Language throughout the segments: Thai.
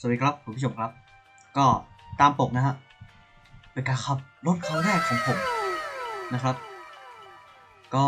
สวัสดีครับคุณผู้ชมครับ ก็ตามปกนะฮะเป็นการขับรถครั้งแรกของผมนะครับ ก็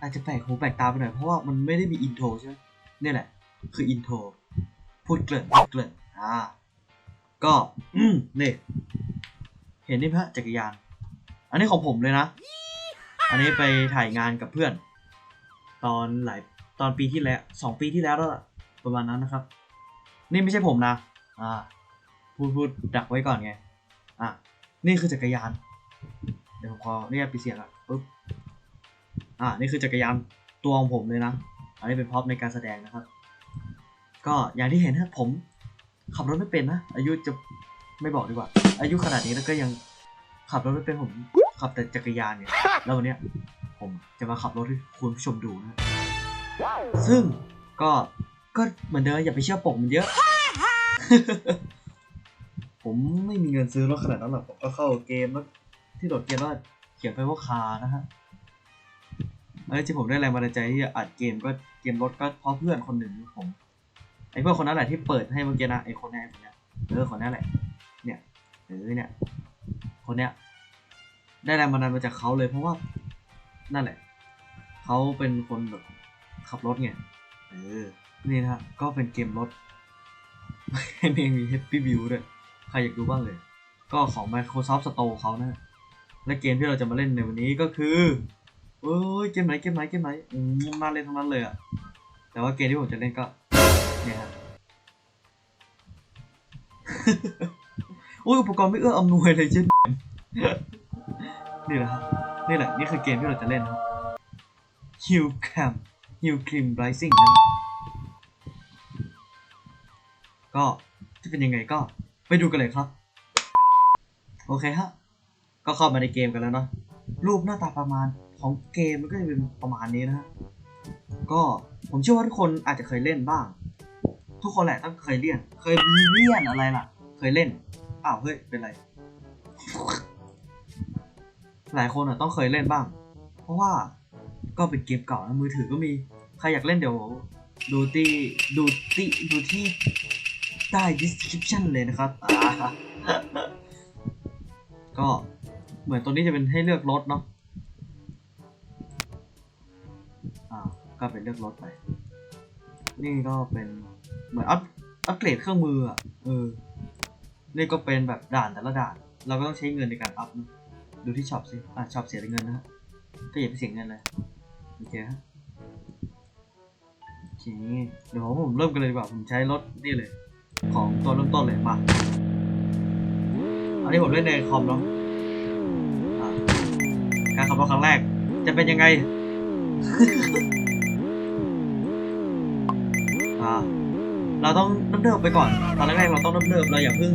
อาจจะแปลกหูแปลกตาไปหน่อยเพราะว่ามันไม่ได้มีอินโทรใช่ไหมนี่แหละ คืออินโทรพูดเกริ่นพูดเกริ่นอ่าก็อืมนี่เห็นนี่พระจักรยาน อันนี้ของผมเลยนะ อันนี้ไปถ่ายงานกับเพื่อน ตอนหลายตอนปีที่แล้วสองปีที่แล้วแล้วล่ะประมาณนั้นนะครับ นี่ไม่ใช่ผมนะ อ่า พูดพูดดักไว้ก่อนไง อะ นี่คือจักรยาน เดี๋ยวผมขอเรียกปีเสียงอะปุ๊บ อ่า นี่คือจักรยานตัวของผมเลยนะ อันนี้เป็นพร็อพในการแสดงนะครับ ก็อย่างที่เห็นนะผมขับรถไม่เป็นนะ อายุจะไม่บอกดีกว่า อายุขนาดนี้แล้วก็ยังขับรถไม่เป็นผมขับแต่จักรยานเนี่ย แล้ววันเนี้ยผมจะมาขับรถให้คุณผู้ชมดูนะ ซึ่งก็ ก็เหมือนเดิมอย่าไปเชื่อปกมันเยอะ ผมไม่มีเงินซื้อรถขนาดนั้นหรอกผมก็เข้าเกมแล้วที่โหลดเกมว่าเขียนไปว่าคานะฮะแล้วที่ผมได้แรงบันดาลใจที่จะอัดเกมก็เกมรถก็เพราะเพื่อนคนหนึ่งของผมไอ้เพื่อนคนนั้นแหละที่เปิดให้เมื่อกี้นะไอ้คนนี้ยไอ้คนนี้เออคนนี้แหละ เนี่ยเออเนี่ย คนเนี้ยได้แรงบันดาลมาจากเขาเลย เพราะว่านั่นแหละเขาเป็นคนแบบขับรถไงเออ นี่นะก็เป็นเกมรถนี่มี Happy View ด้วย ใครอยากดูบ้างเลย ก็ของ Microsoft Store เขานะ และเกมที่เราจะมาเล่นในวันนี้ก็คือเอ้ยเกมไหนเกมไหนเกมไหนมน่าเล่นทั้งนั้นเลยอะแต่ว่าเกมที่ผมจะเล่นก็ เนี่ยฮะโอ้ยอุปกรณ์ไม่เอื้ออำนวยเลยเช่นนี่แหละครับนี่แหละนี่คือเกมที่เราจะเล่นนะครับ Hill Cam Hill Climb Rising นะครับ ก็จะเป็นยังไงก็ไปดูกันเลยครับ โอเคฮะก็เข้ามาในเกมกันแล้วเนาะรูปหน้าตาประมาณของเกมมันก็จะเป็นประมาณนี้นะฮะก็ผมเชื่อว่าทุกคนอาจจะเคยเล่นบ้าง ทุกคนแหละต้องเคยเล่น เคยเล่นอะไรล่ะ เคยเล่นอ้าวเฮ้ยเป็นไร หลายคนอะต้องเคยเล่นบ้าง เพราะว่าก็เป็นเกมเก่านะมือถือก็มี ใครอยากเล่นเดี๋ยวดูที่ดูที่ดูที่ ใต้ description เลยนะครับ ก็เหมือนตัวนี้จะเป็นให้เลือกรถเนาะอ่าก็เป็นเลือกรถไป นี่ก็เป็นเหมือนอัพอัปเกรดเครื่องมืออะเออนี่ก็เป็นแบบด่านแต่ละด่าน เราก็ต้องใช้เงินในการอัพนะดูที่ช็อปสิอะช็อปเสียเงินนะฮะก็อย่าไปเสียเงินเลยโอเคฮะโอเคเดี๋ยวผมเริ่มกันเลยดีกว่าผมใช้รถนี่เลย ของตัวเริ่มต้นเลยมาอันนี้ผมเล่นในคอมเนาะอะการขับรถครั้งแรก จะเป็นยังไงอ่าเราต้องเนิบๆไปก่อน ตอนแรกๆเราต้องเนิบๆเราอย่าเพิ่ง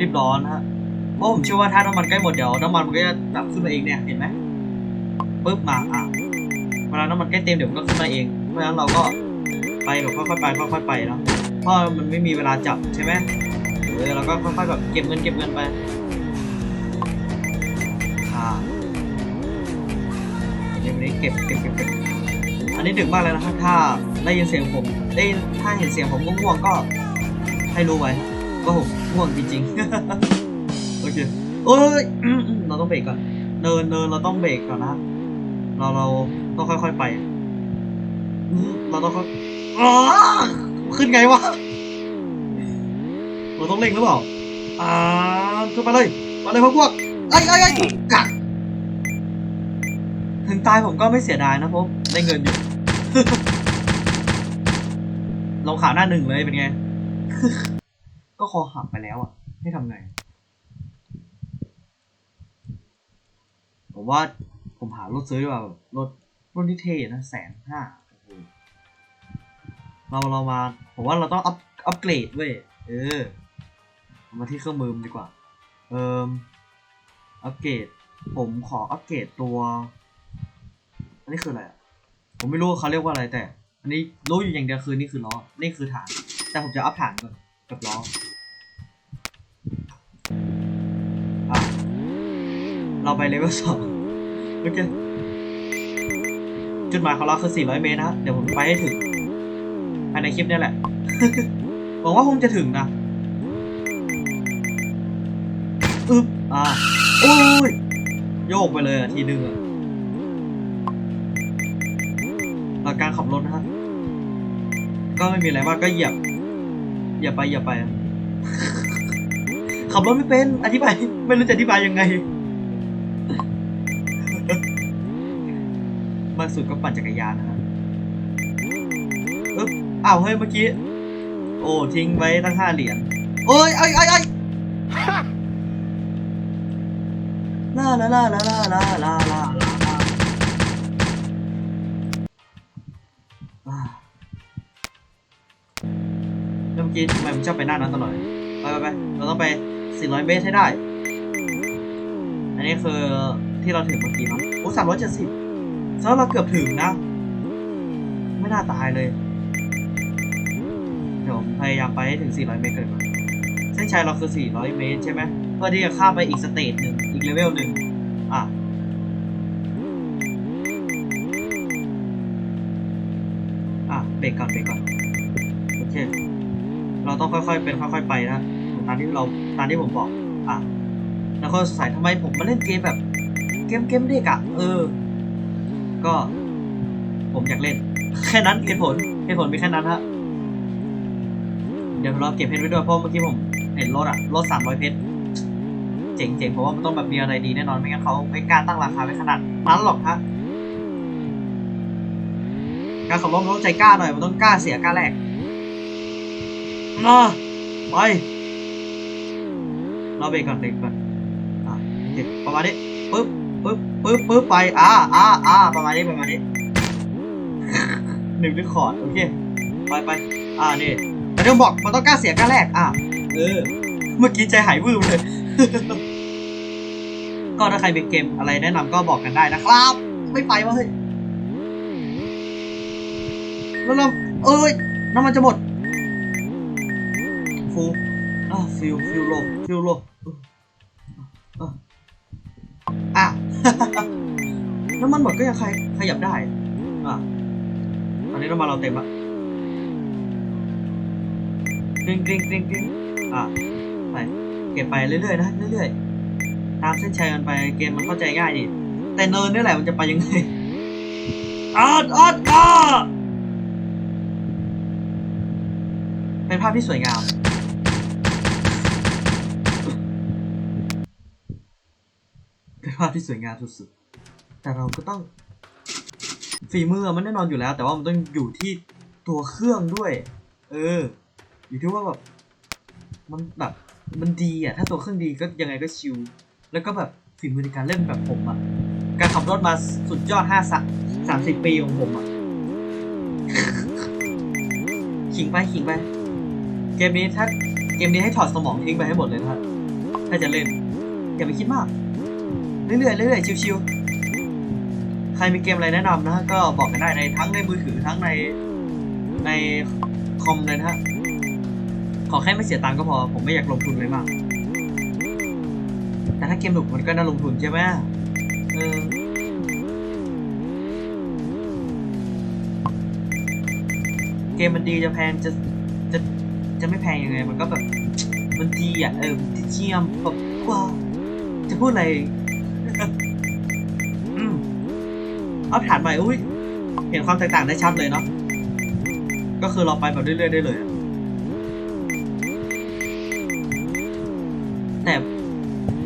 รีบร้อนนะฮะเพราะผมเชื่อว่าถ้าน้ำมันใกล้หมดเดี๋ยวน้ำมันมันก็จะดับขึ้นมาเองเนี่ยเห็นไหมปึ๊บมาอะเวลาน้ำมันใกล้เต็มเดี๋ยวมันก็ขึ้นมาเอง เพราะฉะนั้นเราก็ไปแบบค่อยๆไปค่อยๆไปเนาะ เพราะมันไม่มีเวลาจับใช่ไหมเออเราก็ค่อยๆแบบเก็บเงินเก็บเงินไปอ่าเดี๋ยวนี้เก็บเก็บเก็บเก็บอันนี้ดึกมากเลยนะครับถ้าได้ยินเสียงผมได้ถ้าเห็นเสียงผมง่วงๆก็ให้รู้ไว้ว่าผมง่วงจริงๆโอเคเอ้ยเราต้องเบรกก่อนเนินเนินเราต้องเบรกก่อนนะเราเราต้องค่อยๆไปเราต้องค่อยอ้า ขึ้นไงวะเราต้องเร่งหรือเปล่าอ่าขึ้นมาเลยมาเลยพวกพวกไอ้ไอ้ไอ้กัดถึงตายผมก็ไม่เสียดายนะผมได้เงินอยู่ลงข่าวหน้าหนึ่งเลยเป็นไง ก็คอหักไปแล้วอะให้ทำไง ผมว่าผมหารถซื้อดีกว่ารถรถที่เท่นะแสนห้า เราเรามาผมว่าเราต้องอัพอัพเกรดเว้ยเออ มาที่เครื่องมือมันดีกว่า เอ่มอัปเกรดผมขออัปเกรดตัว อันนี้คืออะไรผมไม่รู้เขาเรียกว่าอะไรแต่ อันนี้รู้อยู่อย่างเดียวคือนี่คือล้อนี่คือฐาน แต่ผมจะอัพฐานก่อนกับล้ออะเราไปเลเวลสองโอเคจุดหมายของเราคือ 400 เมตรนะ เดี๋ยวผมไปให้ถึง ในคลิปนี้แหละ หวังว่าคงจะถึงนะอึ๊บอ่าโอ้ย โยกไปเลยอะทีนึงอะหลักการขับรถนะฮะก็ไม่มีอะไรมากก็เหยียบ เหยียบไปเหยียบไป ขับรถไม่เป็น อธิบาย ไม่รู้จะอธิบายยังไง มากสุดก็ปั่นจักรยานนะฮะอึ๊บ อ้าวเฮ้ยเมื่อกี้ โอ้ทิ้งไว้ตั้งห้าเหรียญโอ้ยไอ้ไอ้ไอ้ลาลาลาลาลาลาลาลาลาอ่าแล้วเมื่อกี้ทำไมผมชอบไปหน้านั้นตลอดไปไปไปเราต้องไป 400 เมตรให้ได้ อันนี้คือที่เราถึงเมื่อกี้เนาะโอ้สามร้อยเจ็ดสิบแล้วเราเกือบถึงนะ ไม่น่าตายเลย ผมพยายามไปให้ถึง 400 เมตรก่อนเส้นชัยเราคือ 400 เมตรใช่ไหมเพื่อที่จะข้ามไปอีกสเตจหนึ่งอีกเลเวลหนึ่งอะอะเบรกก่อนเบรกก่อนโอเค เราต้องค่อยๆเป็นค่อย ๆ ไปนะตามที่เราตามที่ผมบอกอะแล้วก็สงสัยทำไมผมมาเล่นเกมแบบเกมเกมเด็กอะเออ ก็ ผมอยากเล่น แค่นั้นเหตุผลเหตุผลมีแค่นั้นฮะ ดี๋ยวเราเก็บเพชรไว้ด้วยเพราะเมื่อกี้ผมเห็นรถอะรถสามร้อยเพชรเจ๋งๆเพราะว่ามันต้องแบบมีอะไรดีแน่นอนไม่งั้นเขาไม่กล้าตั้งราคาไว้ขนาดนั้นหรอกฮะการขับรถต้องใจกล้าหน่อยมันต้องกล้าเสียกล้าแลกมาไปเราเบรกก่อนเบรกก่อนอะโอเคประมาณนี้ปึ๊บปึ๊บปึ๊บปึ๊บไปอ่าอ่าอ่าประมาณนี้ประมาณนี้หนึ่งด้วยคอดโอเคไปไปอ่านี่ เดี๋ยวบอกมันต้องกล้าเสียกล้าแลกอะเออ เมื่อกี้ใจหายวืบเลย ก็ถ้าใครมีเกมอะไรแนะนำก็บอกกันได้นะครับ ไม่ไปวะเฮ้ยแล้วเราเอ้ยน้ำมันจะหมดฟูอะฟิวฟิวโลฟิวโลอะอะน้ำมันหมดก็ยังใครขยับได้ อะตอนนี้น้ำมันเราเต็มละ กริ๊งกริ๊งกริ๊งกริ๊งอะไปเก็บไปเรื่อยๆนะเรื่อยๆตามเส้นชัยมันไปเกมมันเข้าใจง่ายดิแต่เนินนี่แหละมันจะไปยังไงออดออดออดเป็นภาพที่สวยงามเป็นภาพที่สวยงามสุดๆ แต่เราก็ต้องฝีมือมันแน่นอนอยู่แล้ว แต่ว่ามันต้องอยู่ที่ตัวเครื่องด้วย เออ อยู่ที่ว่าแบบมันแบบมันดีอะถ้าตัวเครื่องดีก็ยังไงก็ชิลแล้วก็แบบฝีมือในการเล่นแบบผมอะการขับรถมาสุดยอดห้าสักสามสิบปีของผมอะขิงไปขิงไปเกมนี้ถ้าเกมนี้ให้ถอดสมองทิ้งไปให้หมดเลยนะถ้าจะเล่นอย่าไปคิดมากเรื่อยๆเรื่อยๆชิวๆใครมีเกมอะไรแนะนำนะฮะก็บอกกันได้ในทั้งในมือถือทั้งในในคอมเลยนะฮะ ขอแค่ไม่เสียตังค์ก็พอ ผมไม่อยากลงทุนเลยมาก แต่ถ้าเกมหนุกมันก็น่าลงทุนใช่ไหมเออเกมมันดีจะแพงจะจะจะไม่แพงยังไง มันก็แบบมันดีอะเออมันดีเจียมแบบว้าวจะพูดอะไรอืมเอาผ่านไปอุ้ยเห็นความแตกต่างได้ชัดเลยเนาะก็คือเราไปแบบเรื่อยๆได้เลยอะ แต่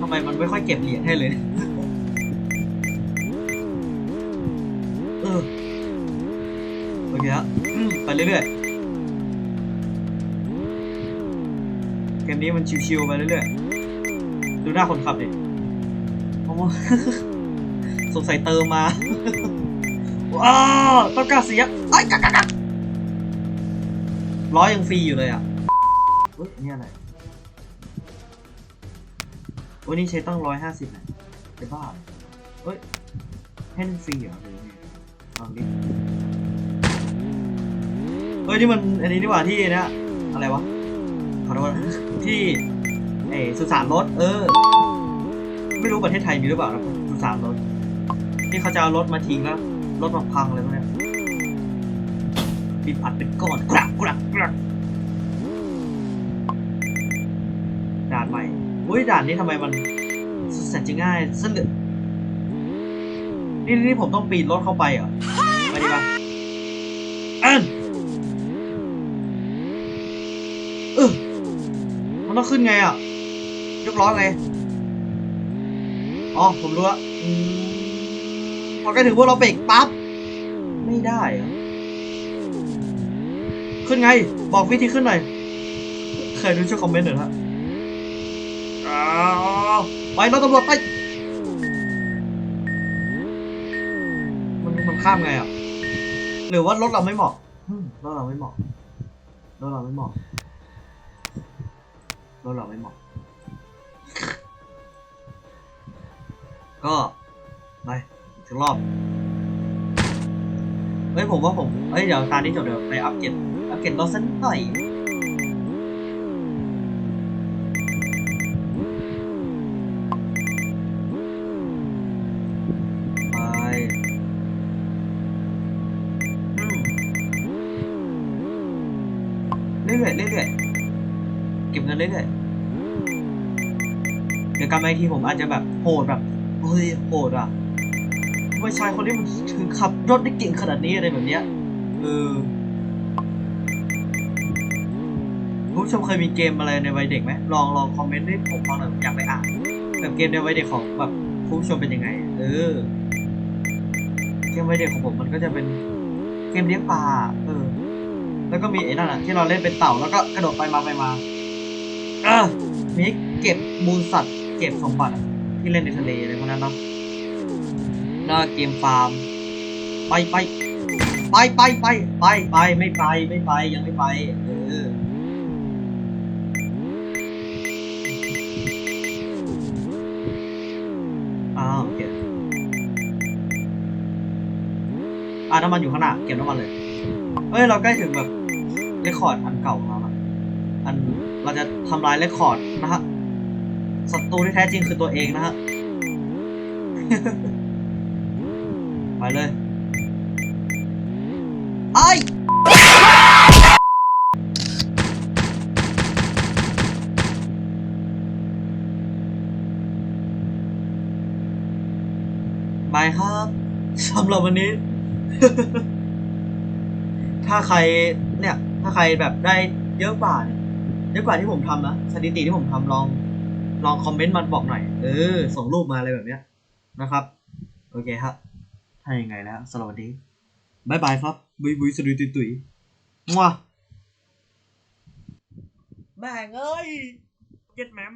ทำไมมันไม่ค่อยเก็บเหรียญให้เลย เออโอเคแล้วไปเรื่อยๆเกมนี้มันชิวๆไปเรื่อยๆ ดูหน้าคนขับดิโอ้สงสัยเติมมาว้าวต้องกล้าเสียไอ้กักกักกักร้อยยังฟรีอยู่เลยอะเฮ้ยอันนี่อะไร โอ้ยนี่ใช้ตั้งร้อยห้าสิบนะจะบ้าเฮ้ยให้มันฟรีเหรอหรือไงลองดิเฮ้ยนี่มันอันนี้นี่หว่าที่นะอะไรวะขอโทษที่เอสุสานรถ เออ ไม่รู้ประเทศไทยมีหรือเปล่านะสุสานรถที่เขาจะเอารถมาทิ้งแล้วรถมาพังเลยพวกเนี้ยบีบอัดเป็นก้อนกรักกรักกรัก อุ้ยด่านนี้ทำไมมันแสนจะง่ายซะเหลือนี่นี่ผมต้องปีนรถเข้าไปเหรอไปดีปะอันเออมันต้องขึ้นไงอะยกล้อไงอ๋อผมรู้ละพอใกล้ถึงพวกเราเบรกปั๊บไม่ได้เหรอขึ้นไง บอกวิธีขึ้นหน่อย เคยดูช่วยคอมเมนต์หน่อยฮะ ไปรถตำรวจไป มันมันข้ามไงอะ หรือว่ารถเราไม่เหมาะอืมรถเราไม่เหมาะรถเราไม่เหมาะรถเราไม่เหมาะ ก็ไปอีกสักรอบ เฮ้ยผมว่าผมเฮ้ยเดี๋ยวตานี้จบเดี๋ยวไปอัปเกรดอัปเกรดรถสักหน่อย เรื่อยๆเดี๋ยวกลับมาอีกทีผมอาจจะแบบโหดแบบเฮ้ยโหดอะทำไมชายคนนี้มันถึงขับรถได้เก่งขนาดนี้อะไรแบบเนี้ยเออคุณผู้ชมเคยมีเกมอะไรในวัยเด็กไหมลองลองคอมเมนต์ให้ผมฟังหน่อยอยากไปอ่านแบบเกมในวัยเด็กของแบบคุณผู้ชมเป็นยังไง เออเกมวัยเด็กของผมมันก็จะเป็นเกมเลี้ยงปลาเออ แล้วก็มีไอ้นั่นอะที่เราเล่นเป็นเต่าแล้วก็กระโดดไปมาไปมา ออมีเก็บมูลสัตว์ เก็บสมบัติที่เล่นในทะเลอะไรพวกนั้นเนาะแล้วเกมฟาร์ม ไปไปไปไปไปไปไปไม่ไปไม่ไปยังไม่ไป เอออ้าวโอเคอ่าน้ำมันอยู่ข้างหน้าเก็บน้ำมันเลย เฮ้ย เราใกล้ถึงแบบเรคคอร์ดอันเก่าของเราละอัน เราจะทำลายเรคคอร์ดนะฮะศัตรูที่แท้จริงคือตัวเองนะฮะ ไปเลยไอ้บายครับสำหรับวันนี้ ถ้าใครเนี่ย ถ้าใครแบบได้เยอะกว่าเนี่ย เยอะกว่าที่ผมทำนะสถิติที่ผมทำลองลองคอมเมนต์มาบอกหน่อย เออ ส่งรูปมาอะไรแบบเนี้ยนะครับ โอเคครับถ้ายังไงแล้วสวัสดีบายบายครับ บุยบุยสะดุยตุยตุยมัวแม่งเอ้ยเก็ตแมม